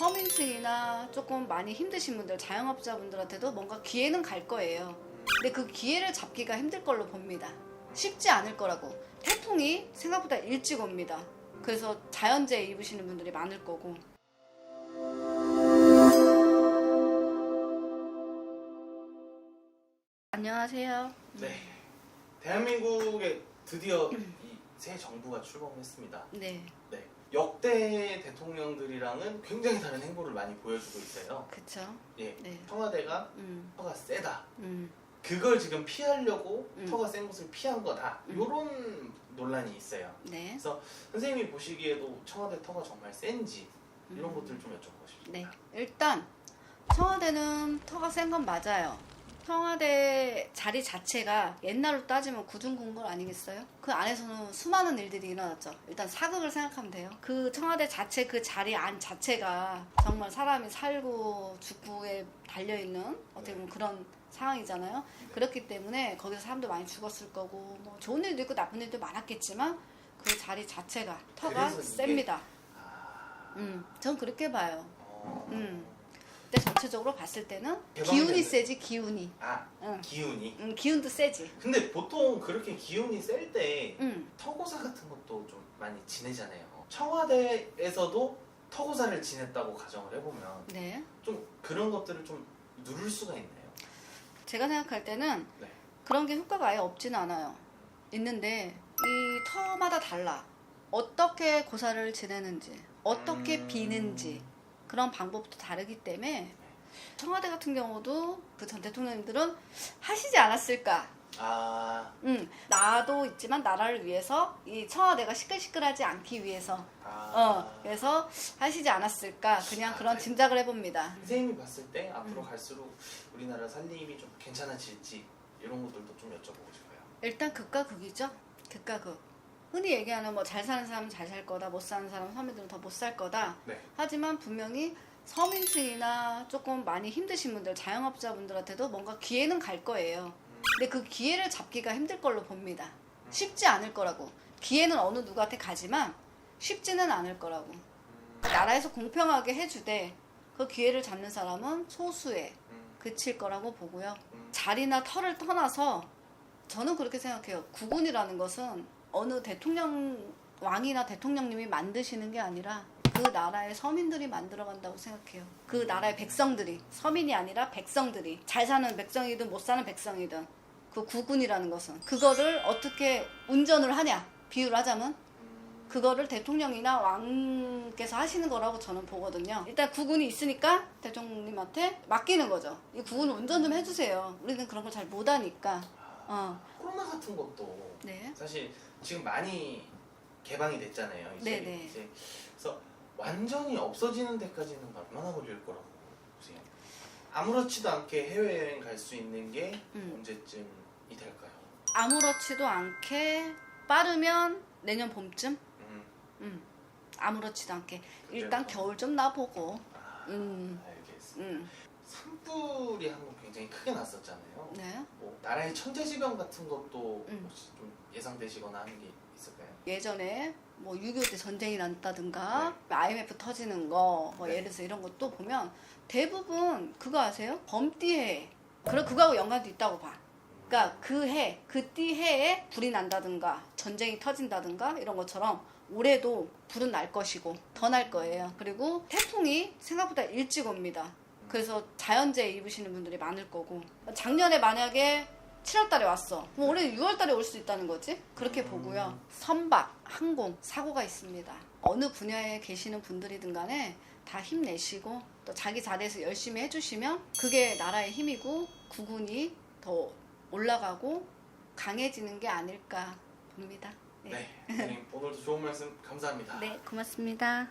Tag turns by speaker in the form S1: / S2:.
S1: 서민층이나 조금 많이 힘드신 분들, 자영업자분들한테도 뭔가 기회는 갈 거예요. 근데 그 기회를 잡기가 힘들 걸로 봅니다. 쉽지 않을 거라고. 태풍이 생각보다 일찍 옵니다. 그래서 자연재해 입으시는 분들이 많을 거고. 안녕하세요.
S2: 네. 대한민국에 드디어 이 새 정부가 출범했습니다.
S1: 네,
S2: 네. 역대 대통령들이랑은 굉장히 다른 행보를 많이 보여주고 있어요.
S1: 그쵸.
S2: 예.
S1: 네.
S2: 청와대가
S1: 음,
S2: 터가 세다.
S1: 음,
S2: 그걸 지금 피하려고
S1: 음.
S2: 터가 센 것을 피한 거다.
S1: 음.
S2: 이런 논란이 있어요.
S1: 네.
S2: 그래서 선생님이 보시기에도 청와대 터가 정말 센지 이런
S1: 음.
S2: 것들 좀 여쭤보고 싶습니다.
S1: 네. 일단 청와대는 터가 센 건 맞아요. 청와대 자리 자체가 옛날로 따지면 구중궁궐 아니겠어요? 그 안에서는 수많은 일들이 일어났죠. 일단 사극을 생각하면 돼요. 그 청와대 자체 그 자리 안 자체가 정말 사람이 살고 죽고에 달려있는 어떻게 보면 그런 상황이잖아요. 그렇기 때문에 거기서 사람도 많이 죽었을 거고 뭐 좋은 일도 있고 나쁜 일도 많았겠지만 그 자리 자체가 터가 셉니다.
S2: 아.
S1: 음, 전 그렇게 봐요.
S2: 어.
S1: 음. 근데 전체적으로 봤을 때는
S2: 개방되는-
S1: 기운이 세지 기운이.
S2: 아,
S1: 응.
S2: 기운이.
S1: 음, 기운도 세지.
S2: 근데 보통 그렇게 기운이 셀때
S1: 음.
S2: 터고사 같은 것도 좀 많이 지내잖아요. 청와대에서도 터고사를 지냈다고 가정을 해보면
S1: 네.
S2: 좀 그런 것들을 좀 누를 수가 있나요?
S1: 제가 생각할 때는
S2: 네.
S1: 그런 게 효과가 아예 없지는 않아요. 있는데 이 터마다 달라. 어떻게 고사를 지내는지, 어떻게
S2: 음.
S1: 비는지 그런 방법도 다르기 때문에 청와대 같은 경우도 그 전 대통령님들은 하시지 않았을까
S2: 아,
S1: 음, 나도 있지만 나라를 위해서 이 청와대가 시끌시끌하지 않기 위해서
S2: 아.
S1: 어 그래서 하시지 않았을까 그냥
S2: 아,
S1: 그런
S2: 그래.
S1: 짐작을 해봅니다.
S2: 선생님이 봤을 때
S1: 음.
S2: 앞으로 갈수록 우리나라 살림이 좀 괜찮아질지 이런 것들도 좀 여쭤보고 싶어요.
S1: 일단 극과 극이죠. 극과 극. 흔히 얘기하는 뭐 잘 사는 사람은 잘 살 거다, 못 사는 사람은 서민들은 더 못 살 거다.
S2: 네.
S1: 하지만 분명히 서민층이나 조금 많이 힘드신 분들, 자영업자분들한테도 뭔가 기회는 갈 거예요. 근데 그 기회를 잡기가 힘들 걸로 봅니다. 쉽지 않을 거라고. 기회는 어느 누구한테 가지만 쉽지는 않을 거라고. 나라에서 공평하게 해주되 그 기회를 잡는 사람은 소수에
S2: 음,
S1: 그칠 거라고 보고요.
S2: 음.
S1: 자리나 털을 떠나서 저는 그렇게 생각해요. 국군이라는 것은 어느 대통령 왕이나 대통령님이 만드시는 게 아니라 그 나라의 서민들이 만들어간다고 생각해요. 그 나라의 백성들이 서민이 아니라 백성들이 잘 사는 백성이든 못 사는 백성이든 그 국군이라는 것은 그거를 어떻게 운전을 하냐 비유를 하자면
S2: 음,
S1: 그거를 대통령이나 왕께서 하시는 거라고 저는 보거든요. 일단 국군이 있으니까 대통령님한테 맡기는 거죠. 이 국군 운전 좀 해주세요. 우리는 그런 걸 잘 못하니까. 어,
S2: 코로나 같은 것도
S1: 네.
S2: 사실 지금 많이 개방이 됐잖아요. 이제.
S1: 네네.
S2: 이제 그래서 완전히 없어지는 데까지는 얼마나 걸릴 거라고 보세요? 아무렇지도 않게 해외여행 갈 수 있는 게
S1: 음.
S2: 언제쯤이 될까요?
S1: 아무렇지도 않게 빠르면 내년 봄쯤.
S2: 음,
S1: 음, 아무렇지도 않게 일단
S2: 그때부터.
S1: 겨울 좀 나보고.
S2: 아,
S1: 음.
S2: 알겠습니다.
S1: 음,
S2: 산불이 한번 굉장히 크게 났었잖아요.
S1: 네.
S2: 뭐 나라의 천재지변 같은 것도
S1: 음.
S2: 혹시 좀 예상되시거나 하는 게 있을까요?
S1: 예전에 뭐 6.25 때 전쟁이 났다든가 IMF 터지는 거, 뭐
S2: 네.
S1: 예를 들어서 이런 것도 보면 대부분 그거 아세요? 범띠해. 그럼 그거하고 연관도 있다고 봐. 그러니까 그 해, 그 띠 해에 불이 난다든가 전쟁이 터진다든가 이런 것처럼 올해도 불은 날 것이고 더 날 거예요. 그리고 태풍이 생각보다 일찍 옵니다. 그래서 자연재해 입으시는 분들이 많을 거고 작년에 만약에 7월 달에 왔어. 그럼 올해 6월 달에 올 수 있다는 거지? 그렇게
S2: 음.
S1: 보고요. 선박, 항공, 사고가 있습니다. 어느 분야에 계시는 분들이든 간에 다 힘내시고 또 자기 자리에서 열심히 해주시면 그게 나라의 힘이고 국군이 더 올라가고 강해지는 게 아닐까 봅니다.
S2: 네, 선생님 오늘도 좋은 말씀 감사합니다.
S1: 네, 고맙습니다.